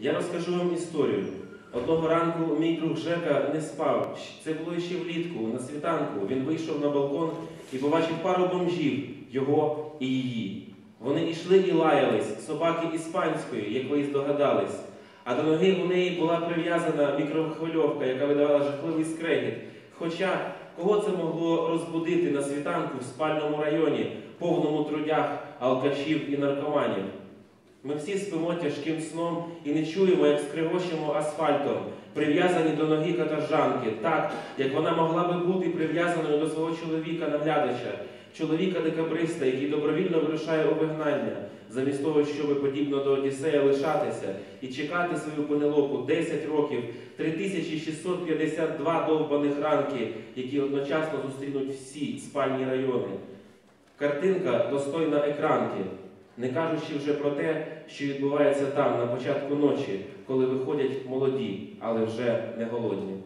Я розкажу вам історію. Одного ранку мій друг Жека не спав. Це було ще влітку, на світанку. Він вийшов на балкон і побачив пару бомжів, його і її. Вони йшли і лаялись, собаки іспанської, як ви здогадались. А до ноги у неї була прив'язана мікрохвильовка, яка видавала жахливий скрегіт. Хоча кого це могло розбудити на світанку в спальному районі, повному трудях, алкашів і наркоманів? Ми всі спимо тяжким сном і не чуємо, як скригочемо асфальтом, прив'язані до ноги каторжанки, так, як вона могла би бути прив'язаною до свого чоловіка-наглядача, чоловіка-декабриста, який добровільно вирушає у вигнання, замість того, щоб подібно до Одіссея лишатися і чекати свою пенелопу 10 років, 3652 довбаних ранки, які одночасно зустрінуть всі спальні райони. Картинка достойна екранки, не кажучи вже про те, що відбувається там на початку ночі, коли виходять молоді, але вже не голодні.